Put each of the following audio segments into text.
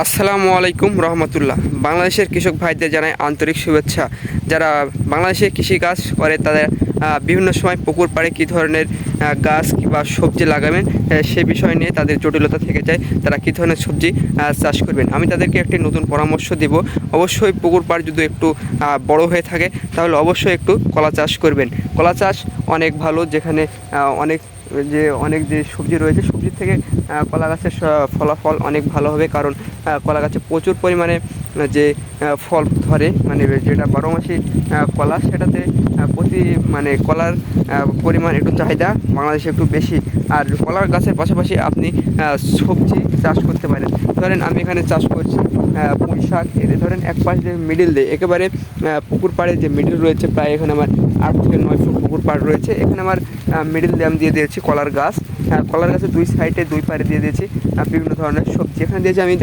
আসসালামু আলাইকুম রহমতুল্লাহ। বাংলাদেশের কৃষক ভাইদের জানাই আন্তরিক শুভেচ্ছা। যারা বাংলাদেশে কৃষিকাজ করে, তাদের বিভিন্ন সময় পুকুর পাড়ে কী ধরনের গাছ কিংবা সবজি লাগাবেন সে বিষয় নিয়ে তাদের জটিলতা থেকে যায়, তারা কী ধরনের সবজি চাষ করবেন। আমি তাদেরকে একটি নতুন পরামর্শ দিব। অবশ্যই পুকুর পাড় যদি একটু বড় হয়ে থাকে, তাহলে অবশ্যই একটু কলা চাষ করবেন। কলা চাষ অনেক ভালো, যেখানে অনেক যে অনেক যে সবজি রয়েছে সবজির থেকে কলা গাছের ফলাফল অনেক ভালো হবে। কারণ কলা গাছে প্রচুর পরিমাণে যে ফল ধরে মানে যেটা বারো মাসি কলা, সেটাতে প্রতি মানে কলার পরিমাণ একটু চাহিদা, বাংলাদেশে একটু বেশি। আর কলার গাছের পাশাপাশি আপনি সবজি চাষ করতে পারেন। ধরেন আমি এখানে চাষ করছি পুঁই শাক, এতে ধরেন এক পাশ দিয়ে মিডিল দিয়ে, একেবারে পুকুর পাড়ে যে মিডিল রয়েছে, প্রায় এখানে আমার আট থেকে নয় ফুট পুকুর পাড় রয়েছে। এখানে আমার মিডিল দিয়ে আমি দিয়ে দিয়েছি কলার গাছ। কলার গাছের দুই সাইডে দুই পাড়ে দিয়ে দিয়েছি বিভিন্ন ধরনের সবজি। এখানে দিয়েছি আমি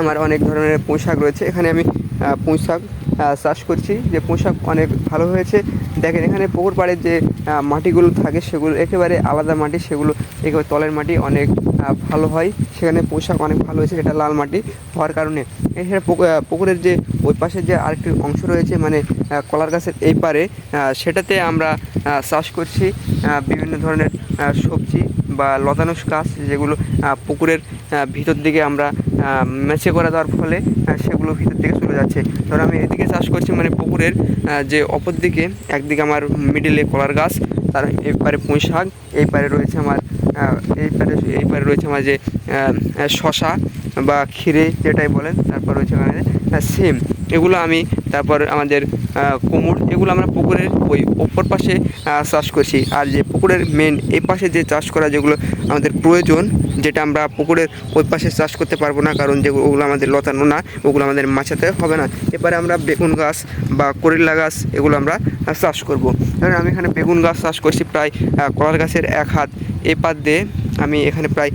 আমার অনেক ধরনের পোশাক রয়েছে। এখানে আমি আহ, পুঁই শাক আহ, চাষ করছি। যে পুঁই শাক অনেক ভালো হয়েছে। দেখেন এখানে পুকুর পাড়ে যে মাটিগুলো থাকে সেগুলো একেবারে আলাদা মাটি সেগুলো একেবারে তলের মাটি অনেক ভালো হয়। সেখানে পোশাক অনেক ভালো হয়েছে এটা লাল মাটি হওয়ার কারণে। এছাড়া পুকুরের যে ওই পাশে যে আরেকটি অংশ রয়েছে মানে কলার গাছের এই পারে সেটাতে আমরা চাষ করছি বিভিন্ন ধরনের সবজি বা লতানো গাছ যেগুলো পুকুরের ভিতর দিকে আমরা মেচে করে দেওয়ার ফলে সেগুলো ভিতর দিকে চলে যাচ্ছে। ধর আমি এদিকে চাষ করছি মানে পুকুরের যে অপর দিকে একদিকে আমার মিডিলে কলার গাছ তার এই পারে পুঁই শাক এই পারে রয়েছে আমার এই পারে এই পারে রয়েছে আমার যে শশা বা ক্ষীরে যেটাই বলেন তারপর রয়েছে আহ, সিম। এগুলো আমি তারপর আমাদের কুমড় এগুলো আমরা পুকুরের ওই ওপর পাশে চাষ করছি। আর যে পুকুরের মেন এই পাশে যে চাষ করা যেগুলো আমাদের প্রয়োজন, যেটা আমরা পুকুরের ওই পাশে চাষ করতে পারব না, কারণ যেগুলো ওগুলো আমাদের লতানো না, ওগুলো আমাদের মাচাতে হবে না। এবারে আমরা বেগুন গাছ বা করিল্লা গাছ, এগুলো আমরা চাষ করব। এবার আমি এখানে বেগুন গাছ চাষ করছি প্রায় কলার গাছের এক হাত। এই পাত দিয়ে আমি এখানে প্রায়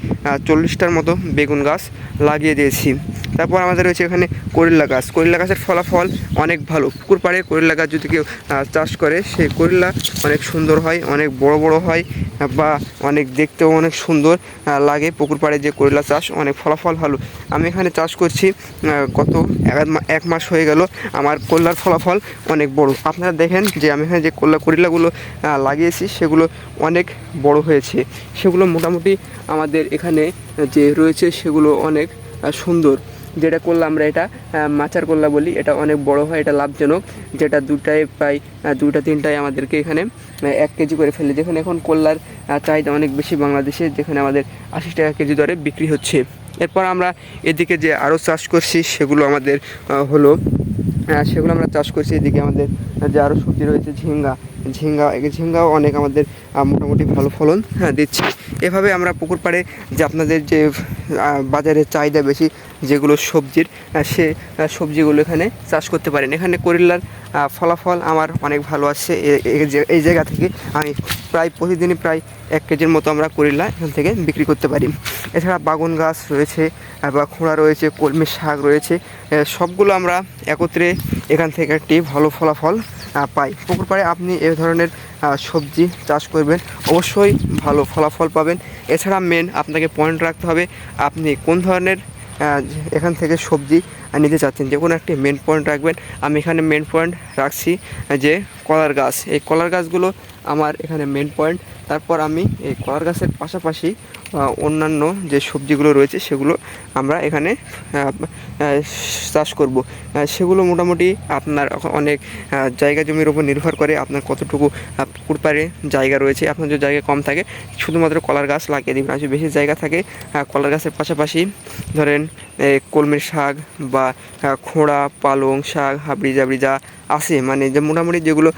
চল্লিশটার মতো বেগুন গাছ লাগিয়ে দিয়েছি। তারপর আমাদের রয়েছে এখানে করিল্লা গাছ। করিল্লা গাছের ফলাফল অনেক ভালো। পুকুর পাড়ে করিল্লা গাছ যদি কেউ চাষ করে, সেই করিল্লা অনেক সুন্দর হয়, অনেক বড় বড় হয়, বা অনেক দেখতেও অনেক সুন্দর লাগে। পুকুর পাড়ে যে করিল্লা চাষ অনেক ফলাফল ভালো। আমি এখানে চাষ করছি গত এক মাস হয়ে গেল। আমার করলার ফলাফল অনেক বড়। আপনারা দেখেন যে আমি এখানে যে করলা করিল্লাগুলো লাগিয়েছি, সেগুলো অনেক বড় হয়েছে। সেগুলো মোটামুটি আমাদের এখানে যে রয়েছে, সেগুলো অনেক সুন্দর। যেটা করলে আমরা এটা মাচার করলা বলি, এটা অনেক বড় হয়, এটা লাভজনক। যেটা দুটায় প্রায় দুটা তিনটায় আমাদেরকে এখানে এক কেজি করে ফেলে। যেখানে এখন কল্লার চাহিদা অনেক বেশি বাংলাদেশে, যেখানে আমাদের আশি টাকা কেজি দরে বিক্রি হচ্ছে। এরপর আমরা এদিকে যে আরও চাষ করছি, সেগুলো আমাদের হলো সেগুলো আমরা চাষ করছি। এদিকে আমাদের যে আরও সবজি রয়েছে, ঝিঙ্গা ঝিঙ্গা ঝিঙ্গাও অনেক আমাদের মোটামুটি ভালো ফলন দিচ্ছে। এভাবে আমরা পুকুর পাড়ে যে আপনাদের যে বাজারে চাহিদা বেশি যেগুলো সবজির সে সবজিগুলো এখানে চাষ করতে পারেন। এখানে করিল্লার ফলাফল আমার অনেক ভালো আসছে। এই জায়গা থেকে আমি প্রায় প্রতিদিনই প্রায় এক কেজির মতো আমরা করিল্লা এখান থেকে বিক্রি করতে পারি। এছাড়া বাগুন গাছ রয়েছে বা খোঁড়া রয়েছে, কলমি শাক রয়েছে সবগুলো আমরা একত্রে এখান থেকে একটি ভালো ফলাফল পাই। পুকুর পাড়ে আপনি এ ধরনের সবজি চাষ করবেন। অবশ্যই ভালো ফলাফল পাবেন। এছাড়া মেন আপনাকে পয়েন্ট রাখতে হবে, আপনি কোন ধরনের এখান থেকে সবজি নিতে চাচ্ছেন? যে কোনো একটি মেন পয়েন্ট রাখবেন। আমি এখানে মেন পয়েন্ট রাখছি, যে কলার গাছ। এই কলার গাছগুলো আমার এখানে মেন পয়েন্ট তারপর আমি এই কলার গাছের পাশাপাশি অন্যান্য যে সবজিগুলো রয়েছে সেগুলো আমরা এখানে চাষ করব। সেগুলো মোটামুটি আপনার অনেক জায়গা জমির উপর নির্ভর করে আপনার কতটুকু আহ, পুকুর পাড়ে জায়গা রয়েছে আপনার যদি জায়গা কম থাকে শুধুমাত্র কলার গাছ লাগিয়ে দিবেন। আর বেশি জায়গা থাকে কলার গাছের পাশাপাশি ধরেন কলমির শাক বা খোঁড়া পালং শাক হাবড়ি জাবড়ি যা আছে মানে যে মোটামুটি যেগুলো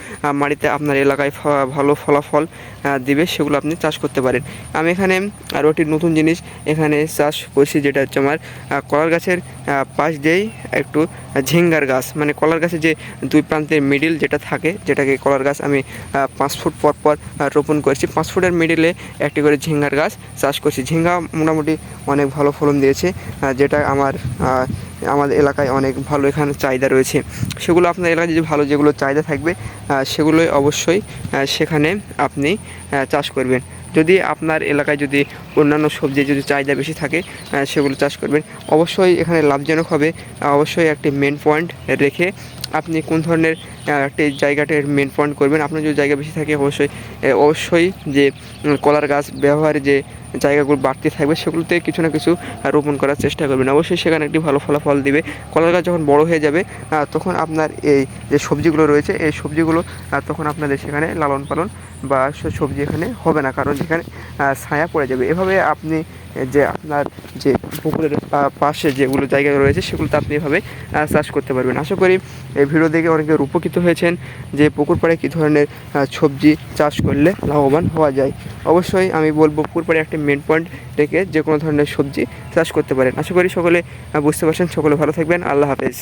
মাটিতে আপনার এলাকায় ভালো ফলাফল দিবে সেগুলো আপনি চাষ করতে পারেন। আমি এখানে আরও একটি নতুন জিনিস এখানে চাষ করছি যেটা হচ্ছে আমার কলার গাছের পাশ দিয়েই একটু ঝিঙ্গার গাছ। মানে কলার গাছের যে দুই প্রান্তের মিডিল যেটা থাকে, যেটাকে কলার গাছ আমি পাঁচ ফুট পর পর রোপণ করেছি। পাঁচ ফুটের মিডিলে একটি করে ঝিঙ্গার গাছ চাষ করছি। ঝিঙ্গা মোটামুটি অনেক ভালো ফলন দিয়েছে যেটা আমার আমাদের এলাকায় অনেক ভালো এখানে চাহিদা রয়েছে। সেগুলো আপনার এলাকায় যদি ভালো যেগুলো চাহিদা থাকবে সেগুলোই অবশ্যই সেখানে আপনি চাষ করবেন। যদি আপনার এলাকায় যদি অন্যান্য সবজি যদি চাহিদা বেশি থাকে সেগুলো চাষ করবেন। অবশ্যই এখানে লাভজনক হবে। অবশ্যই একটি মেন পয়েন্ট রেখে আপনি কোন ধরনের একটি জায়গাটার মেন পয়েন্ট করবেন? আপনার যদি জায়গা বেশি থাকে, অবশ্যই অবশ্যই যে কলার গাছ ব্যবহারে যে জায়গাগুলো বাড়তি থাকবে, সেগুলোতে কিছু না কিছু রোপণ করার চেষ্টা করবেন। অবশ্যই সেখানে একটি ভালো ফলাফল দিবে। কলার গাছ যখন বড় হয়ে যাবে তখন আপনার এই যে সবজিগুলো রয়েছে, এই সবজিগুলো তখন আপনাদের সেখানে লালন পালন বা সবজি এখানে হবে না, কারণ সেখানে ছায়া পড়ে যাবে। এভাবে আপনি যে আপনার যে পুকুরের পাশে যেগুলো জায়গা রয়েছে, সেগুলোতে আপনি এভাবে চাষ করতে পারবেন। আশা করি এই ভিডিও দেখে অনেকে উপকৃত হয়েছেন যে পুকুর পাড়ে কী ধরনের সবজি চাষ করলে লাভবান হওয়া যায়। অবশ্যই আমি বলব, পুকুর পাড়ে একটা মেন পয়েন্ট রেখে যে কোনো ধরনের সবজি চাষ করতে পারেন। আশা করি সকলে বুঝতে পারছেন। সকলে ভালো থাকবেন। আল্লাহ হাফেজ।